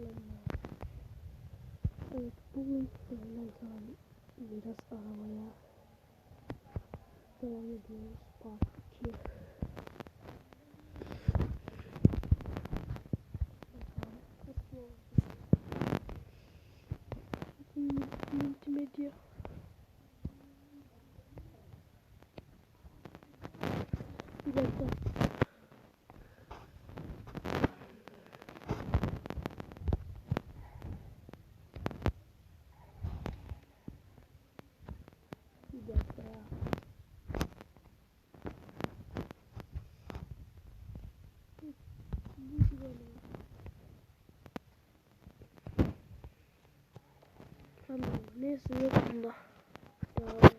selamlar. Evet bugün sizlerle zaten biraz arabaya devam ediyoruz. Part 2. Bakalım nasıl olacak. Mul- Multimedya. Bir dakika. Bir dakika ya. Hı, bu böyle. Tamam, neyse yok bunda. Et.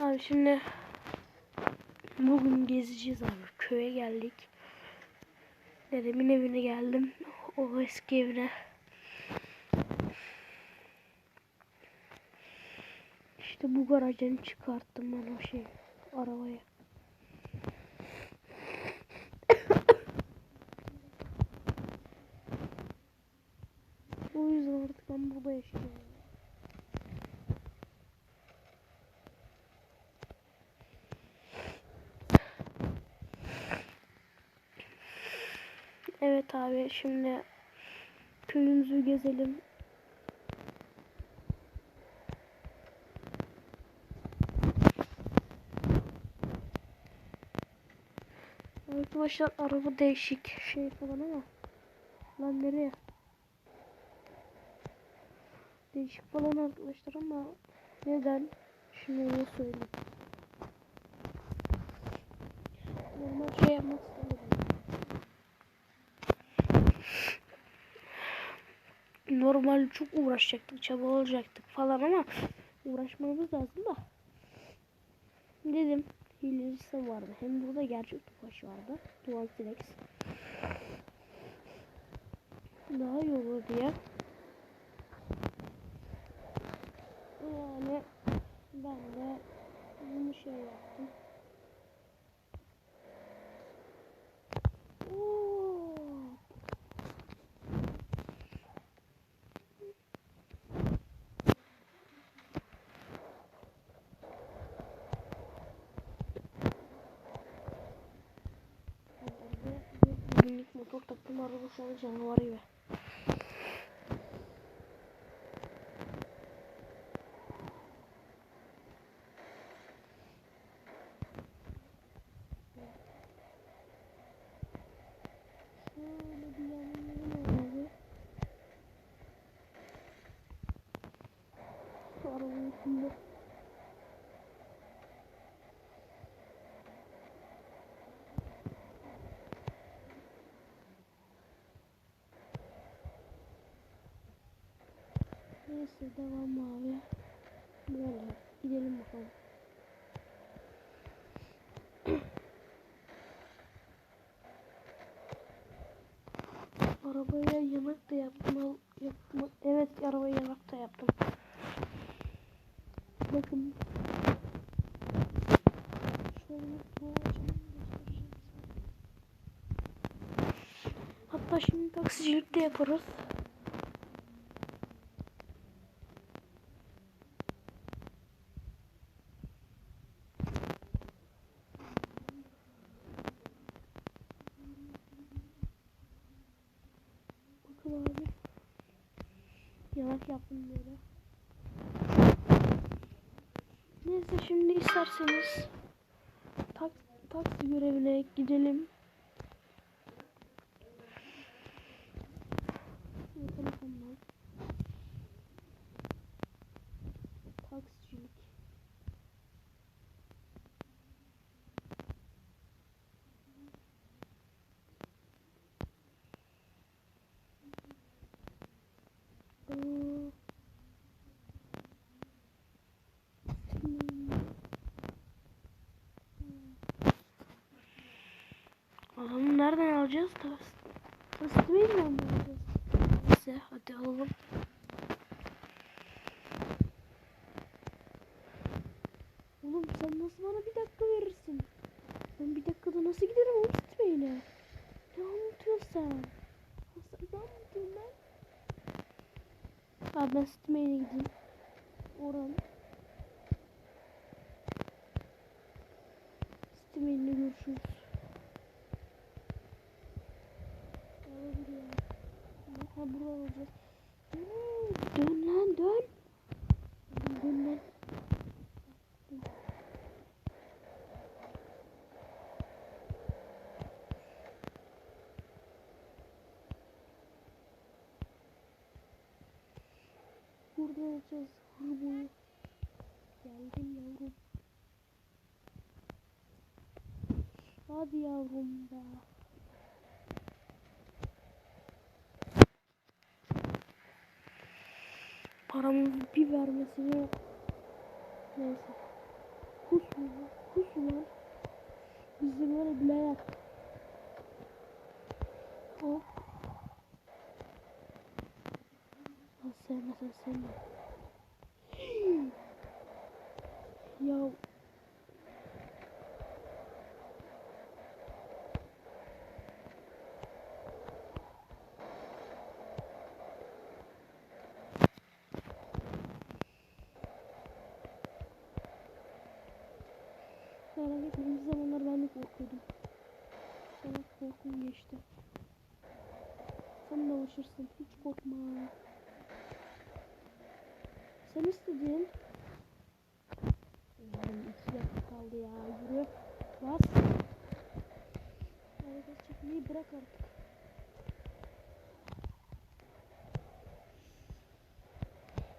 Abi şimdi bugün gezeceğiz abi. Köye geldik. Dedemin evine geldim. O eski evine. İşte bu garajdan çıkarttım ben o şey arabaya. o yüzden artık ben burada yaşıyorum. Evet abi şimdi köyümüzü gezelim. Arkadaşlar araba değişik şey falan ama lan nereye? Değişik falan arkadaşlar ama neden? Şimdi onu söyleyeyim. Normal şey yapmak istemedim. normal çok uğraşacaktık, çaba olacaktık falan ama uğraşmamız lazım da. Dedim hilesi vardı. Hem burada gerçek topaş vardı. Dual Silex. Daha iyi olur diye. Yani ben de bunu şey yaptım. Günlük motor taktım araba şu an canavar gibi. Şöyle bir yanına abi. Şu arabanın içinde. Neyse devam abi. Böyle gidelim bakalım. Arabaya yemek de yaptım. Yapma, evet arabaya yemek de yaptım. Bakın. Hatta şimdi taksicilik de yaparız. Bakın abi. Yanak yaptım böyle. Neyse şimdi isterseniz tak, taksi görevine gidelim. Adamı nereden alacağız değil mi alacağız? Neyse hadi alalım. Oğlum sen nasıl bana bir dakika verirsin? Ben bir dakikada nasıl giderim oğlum Steam'e? Ne anlatıyorsun sen? Nasıl anlatıyorum ben? Abi ben Steam'e gideyim. Oran. Steam'e görüşürüz. Olabilir ya. Alacağız. Hmm, Dön lan dön. Dön, lan. Burada alacağız hırboyu. Geldim yavrum. Hadi yavrum be. Paramı bir vermesine yok. Neyse. Kus mu? Kus mu? Bizi böyle bileler. Hop. Lan sevmesen sevme. ya Merak etme bir zamanlar ben de korkuyordum. Sonra korkum geçti. Sen de alışırsın. Hiç korkma. Sen istedin. Oğlum iki dakika kaldı ya. Yürü. Bas. Arada çekmeyi bırak artık.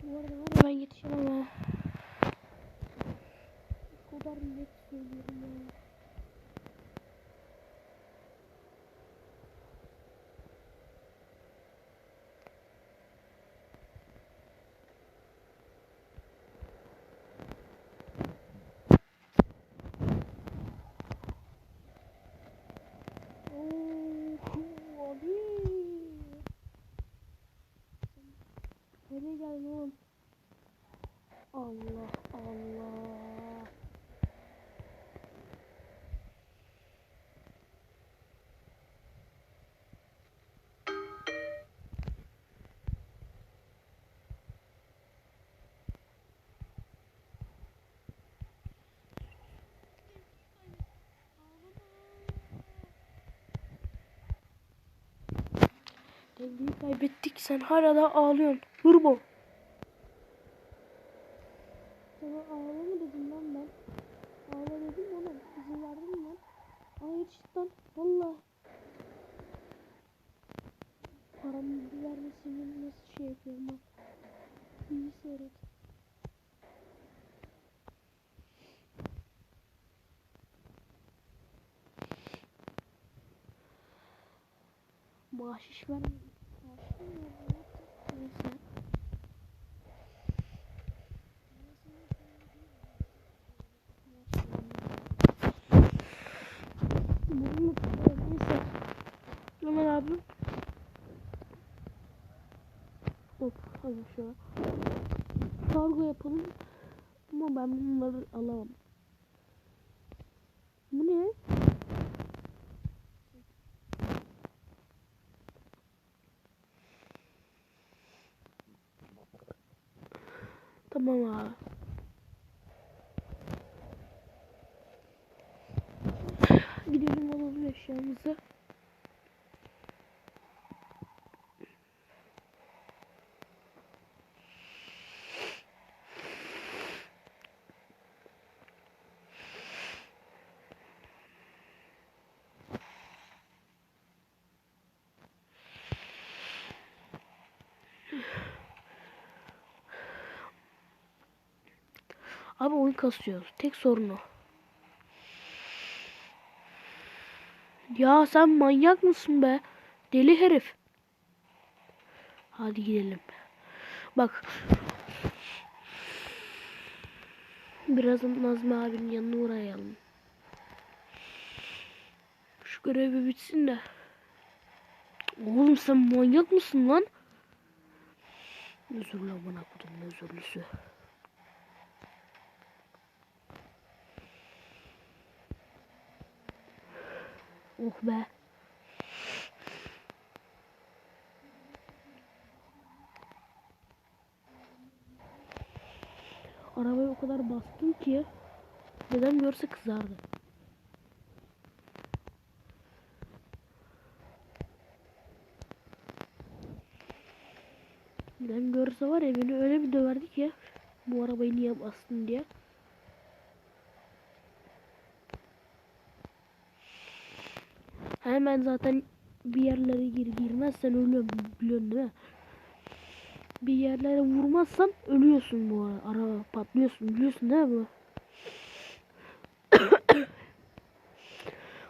Bu arada ben yetişemem ha. Thank you. Dengeyi kaybettik. Sen hala ağlıyorsun. Hırbo. Sana ağlama dedim lan ben. Ağla dedim oğlum. İzin verdim lan. Hayır cidden. Valla. Paramı vermesini nasıl şey yapıyorum bak. İyi seyret. Bahşiş vermedim. Bahşiş mi verdim? Neyse. Bunu neyse. Abi. Hop hadi şöyle. Kargo yapalım. Ama ben bunları alamam. Bu ne? Tamam abi. Gidelim alalım eşyamızı. Abi oyun kasıyor. Tek sorunu. Ya sen manyak mısın be? Deli herif. Hadi gidelim. Bak. Biraz Nazmi abinin yanına uğrayalım. Şu görevi bitsin de. Oğlum sen manyak mısın lan? Özürlü bana kodum özürlüsü. Oh be. Arabaya o kadar bastım ki dedem görse kızardı. Dedem görse var ya beni öyle bir döverdi ki bu arabayı niye bastın diye. Hemen zaten bir yerlere gir girmezsen ölüyorum biliyorsun değil mi? Bir yerlere vurmazsan ölüyorsun bu ara- araba patlıyorsun biliyorsun değil mi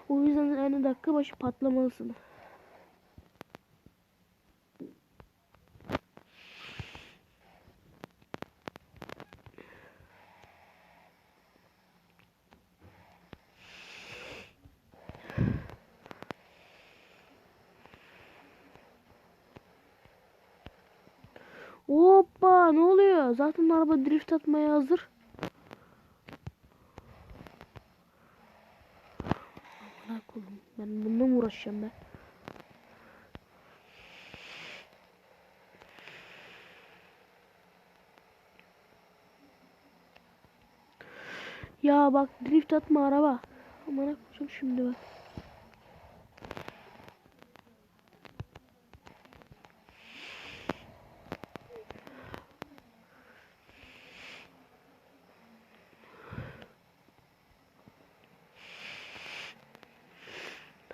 o yüzden yani dakika başı patlamalısın. Zaten araba drift atmaya hazır. Amına koyayım. Ben bununla mı uğraşacağım be? Ya bak drift atma araba. Amına koyacağım şimdi bak.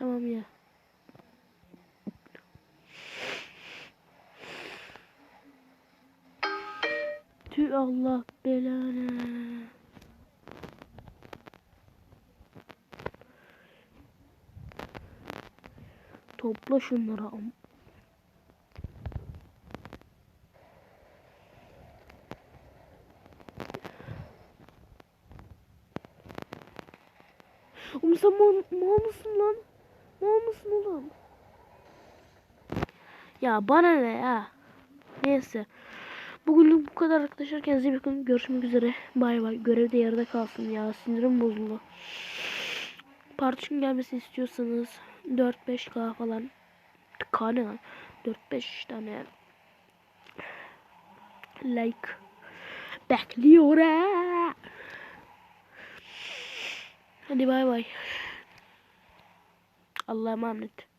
Tamam ya. Tüh Allah belanı. Topla şunları am. Mal, mal mısın lan? Mal mısın oğlum? Ya bana ne ya? Neyse. Bugünlük bu kadar arkadaşlar. Kendinize iyi bakın. Görüşmek üzere. Bay bay. Görevde yarıda kalsın ya. Sinirim bozuldu. Part 3'ün gelmesini istiyorsanız 4-5k falan K ne lan? 4-5 tane like bekliyor ha. Hadi bay bay. Allah'a emanet.